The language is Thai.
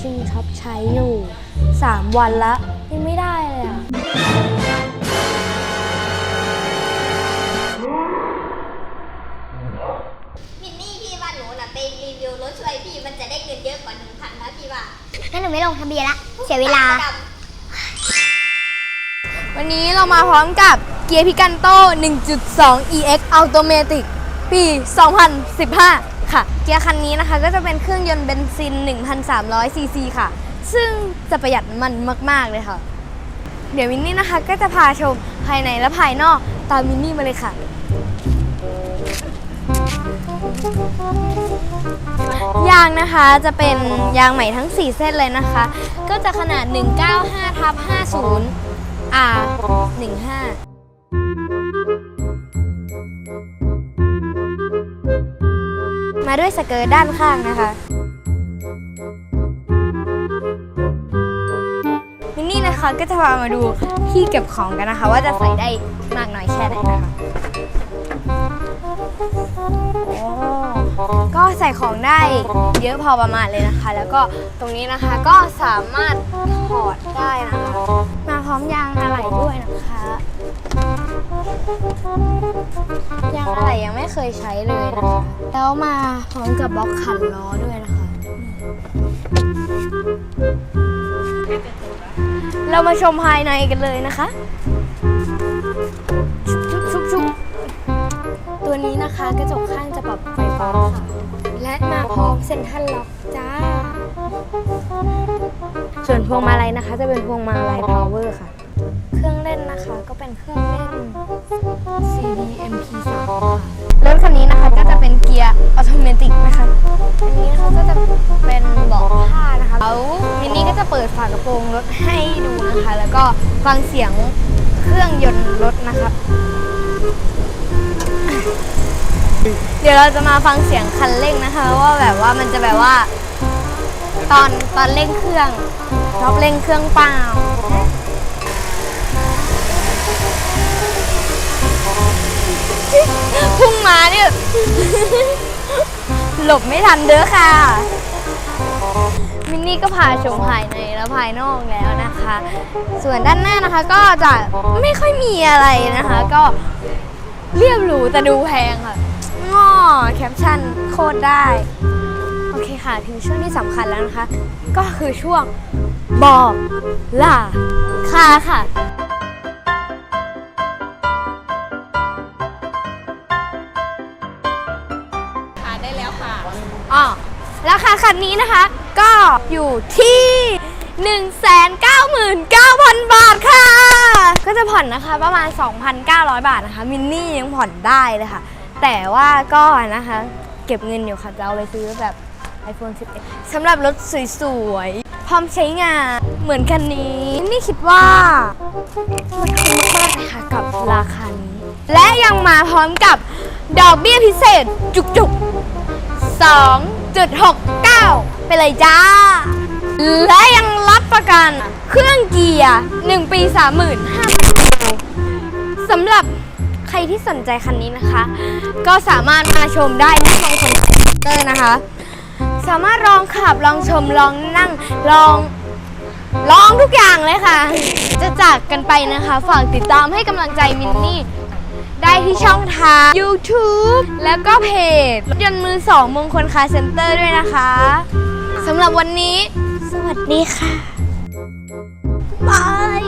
ชิงช็อปใช้อยู่ 3 วันละยังไม่ได้เลยอะมินนี่พี่ว่าหนูน่ะไปรีวิวรถช่วยพี่มันจะได้เงินเยอะกว่าหนึ่งพันนะพี่ว่างั้นหนูไม่ลงทะเบียนละ เสียเวลา ดวันนี้เรามาพร้อมกับเกียร์พิกันโต 1.2 EX Automatic ปี 2015 ค่ะ เกียร์คันนี้นะคะก็จะเป็นเครื่องยนต์เบนซิน 1,300ซีซีค่ะ ซึ่งจะประหยัดมันมาก ๆ เลยค่ะ เดี๋ยวมินนี่นะคะก็จะพาชมภายในและภายนอกตามมินนี่มาเลยค่ะ ยางนะคะจะเป็นยางใหม่ทั้ง 4 เส้นเลยนะคะ ก็จะขนาด 195ทับ50 R 15 มาด้วยสเกิร์ตด้านข้างนะคะ มินนี่นะคะก็จะพามาดูที่เก็บของกันนะคะ ว่าจะใส่ได้มากน้อยแค่ไหนนะคะโอ้ก็ใส่ของได้เยอะพอประมาณเลยนะคะ แล้วก็ตรงนี้นะคะก็สามารถถอดได้นะคะ มาพร้อมยางอะไหล่ด้วยนะคะ ยางอะไหล่ยังไม่เคยใช้เลยนะคะแล้วมาพร้อมกับบล็อกขันล้อด้วยนะคะ เรามาชมภายในกันเลยนะคะชุบชุบชุบตัวนี้นะคะกระจกข้างจะปรับไฟฟ้าค่ะและมาพร้อมเซ็นทรัลล็อกจ้า ส่วนพวงมาลัยนะคะ จะเป็นพวงมาลัย power ค่ะ เครื่องเล่นนะคะก็เป็นเครื่องเล่น CD MP3 ค่ะรถคันนี้นะคะก็จะเป็นเกียร์ออโตเมติกนะคะ อันนี้นะคะก็จะเป็นเบาะผ้านะคะ แล้วมินนี่ก็จะเปิดฝากระโปรงรถให้ดูนะคะ แล้วก็ฟังเสียงเครื่องยนต์รถนะคะเดี๋ยวเราจะมาฟังเสียงคันเร่งนะคะ ว่าแบบว่ามันจะแบบว่า ตอนตอนเร่งเครื่องชอบเร่งเครื่องเปล่าานี่หลบไม่ทันเด้อค่ะ มินนี่ก็พาชมภายในและภายนอกแล้วนะคะ ส่วนด้านหน้านะคะก็จะไม่ค่อยมีอะไรนะคะ ก็เรียบหรูแต่ดูแพงค่ะง้อแคปชั่นโคตรได้ โอเคค่ะ ถึงช่วงที่สำคัญแล้วนะคะ ก็คือช่วงบอกล่าค่าค่ะ ราคาคันนี้นะคะ ก็อยู่ที่ 199,000 บาทค่ะ ก็จะผ่อนนะคะประมาณ 2,900 บาทนะคะ มินนี่ยังผ่อนได้เลยค่ะ แต่ว่าก็นะคะ เก็บเงินอยู่ค่ะ จะเอาไปซื้อแบบ iPhone 11สำหรับรถสวยๆ พร้อมใช้งานเหมือนคันนี้นี่คิดว่ามันคุ้มมากเลยค่ะกับราคานี้ และยังมาพร้อมกับดอกเบี้ยพิเศษจุกๆ 2.69 ไปเลยจ้า และยังรับประกันเครื่องเกียร์ 1 ปี 35,000กิโลสำหรับใครที่สนใจคันนี้นะคะ ก็สามารถมาชมได้ที่ทางคอมพิเตอร์นะคะ สามารถลองขับลองชมลองนั่งลองลองทุกอย่างเลยค่ะ จะจากกันไปนะคะ ฝากติดตามให้กำลังใจมินนี่ ได้ที่ช่องทาง YouTube แล้วก็เพจรถยนต์มือสองมงคลคาร์เซ็นเตอร์ด้วยนะคะสำหรับวันนี้ สวัสดีค่ะบาย